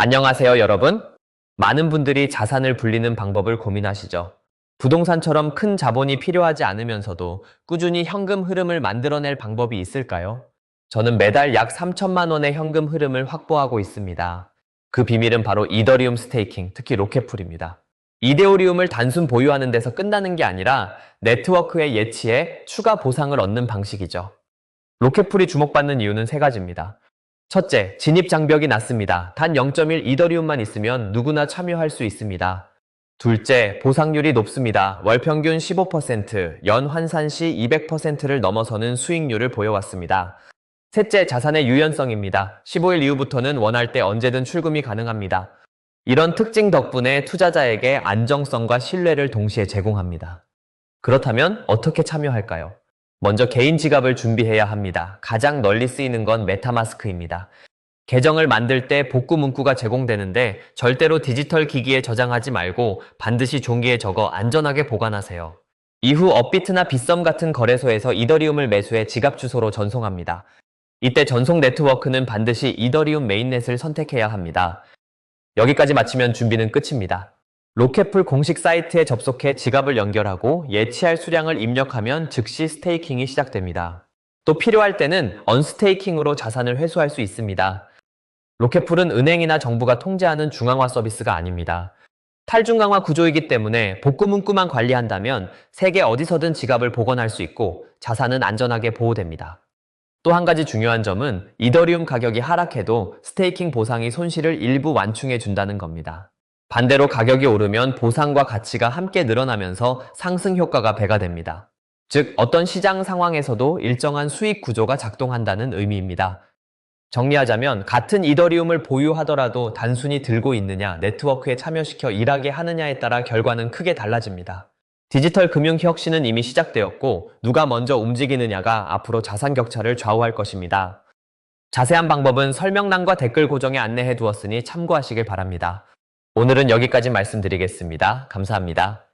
안녕하세요, 여러분. 많은 분들이 자산을 불리는 방법을 고민하시죠. 부동산처럼 큰 자본이 필요하지 않으면서도 꾸준히 현금 흐름을 만들어낼 방법이 있을까요? 저는 매달 약 3천만 원의 현금 흐름을 확보하고 있습니다. 그 비밀은 바로 이더리움 스테이킹, 특히 로켓풀입니다. 이데오리움을 단순 보유하는 데서 끝나는 게 아니라 네트워크에 예치해 추가 보상을 얻는 방식이죠. 로켓풀이 주목받는 이유는 세 가지입니다. 첫째, 진입 장벽이 낮습니다. 단 0.1 이더리움만 있으면 누구나 참여할 수 있습니다. 둘째, 보상률이 높습니다. 월 평균 15%, 연 환산 시 200%를 넘어서는 수익률을 보여왔습니다. 셋째, 자산의 유연성입니다. 15일 이후부터는 원할 때 언제든 출금이 가능합니다. 이런 특징 덕분에 투자자에게 안정성과 신뢰를 동시에 제공합니다. 그렇다면 어떻게 참여할까요? 먼저 개인 지갑을 준비해야 합니다. 가장 널리 쓰이는 건 메타마스크입니다. 계정을 만들 때 복구 문구가 제공되는데 절대로 디지털 기기에 저장하지 말고 반드시 종이에 적어 안전하게 보관하세요. 이후 업비트나 빗썸 같은 거래소에서 이더리움을 매수해 지갑 주소로 전송합니다. 이때 전송 네트워크는 반드시 이더리움 메인넷을 선택해야 합니다. 여기까지 마치면 준비는 끝입니다. 로켓풀 공식 사이트에 접속해 지갑을 연결하고 예치할 수량을 입력하면 즉시 스테이킹이 시작됩니다. 또 필요할 때는 언스테이킹으로 자산을 회수할 수 있습니다. 로켓풀은 은행이나 정부가 통제하는 중앙화 서비스가 아닙니다. 탈중앙화 구조이기 때문에 복구 문구만 관리한다면 세계 어디서든 지갑을 복원할 수 있고 자산은 안전하게 보호됩니다. 또 한 가지 중요한 점은 이더리움 가격이 하락해도 스테이킹 보상이 손실을 일부 완충해 준다는 겁니다. 반대로 가격이 오르면 보상과 가치가 함께 늘어나면서 상승 효과가 배가 됩니다. 즉, 어떤 시장 상황에서도 일정한 수익 구조가 작동한다는 의미입니다. 정리하자면 같은 이더리움을 보유하더라도 단순히 들고 있느냐, 네트워크에 참여시켜 일하게 하느냐에 따라 결과는 크게 달라집니다. 디지털 금융 혁신은 이미 시작되었고 누가 먼저 움직이느냐가 앞으로 자산 격차를 좌우할 것입니다. 자세한 방법은 설명란과 댓글 고정에 안내해 두었으니 참고하시길 바랍니다. 오늘은 여기까지 말씀드리겠습니다. 감사합니다.